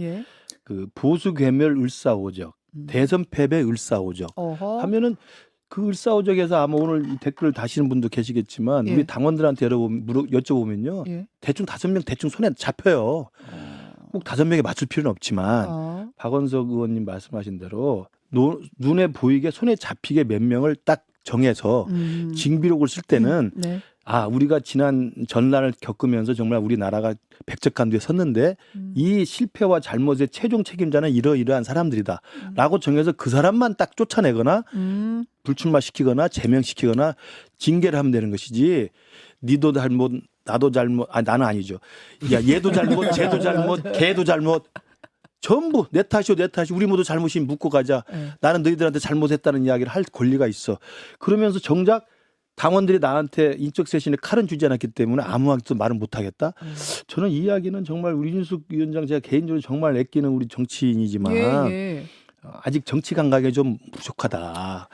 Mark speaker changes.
Speaker 1: 예.
Speaker 2: 그 보수 괴멸 을사오적,
Speaker 1: 음.
Speaker 2: 대선 패배 을사오적
Speaker 1: 어허.
Speaker 2: 하면은 그 을사오적에서 아마 오늘 이 댓글을 다시는 분도 계시겠지만
Speaker 1: 예.
Speaker 2: 우리 당원들한테 여러분 물어 여쭤보면요
Speaker 1: 예.
Speaker 2: 대충 다섯 명 대충 손에 잡혀요. 꼭 다섯 명에 맞출 필요는 없지만
Speaker 1: 어.
Speaker 2: 박원석 의원님 말씀하신 대로 노- 눈에 보이게 손에 잡히게 몇 명을 딱 정해서
Speaker 1: 음.
Speaker 2: 징비록을 쓸 때는
Speaker 1: 음, 네.
Speaker 2: 아 우리가 지난 전란을 겪으면서 정말 우리나라가 백척간두에 섰는데
Speaker 1: 음.
Speaker 2: 이 실패와 잘못의 최종 책임자는 이러이러한 사람들이다라고 정해서 그 사람만 딱 쫓아내거나
Speaker 1: 음.
Speaker 2: 불출마시키거나 제명시키거나 징계를 하면 되는 것이지 니도 잘못 나도 잘못 아 나는 아니죠 야 얘도 잘못 쟤도 잘못 걔도 잘못 전부 내 탓이오 내 탓이 우리 모두 잘못이 묻고 가자
Speaker 1: 예.
Speaker 2: 나는 너희들한테 잘못했다는 이야기를 할 권리가 있어 그러면서 정작 당원들이 나한테 인적 쇄신에 칼은 주지 않았기 때문에 아무한테도 말을 못하겠다
Speaker 1: 음.
Speaker 2: 저는 이 이야기는 정말 우리 윤숙 위원장 제가 개인적으로 정말 아끼는 우리 정치인이지만
Speaker 1: 예, 예.
Speaker 2: 아직 정치 감각이 좀 부족하다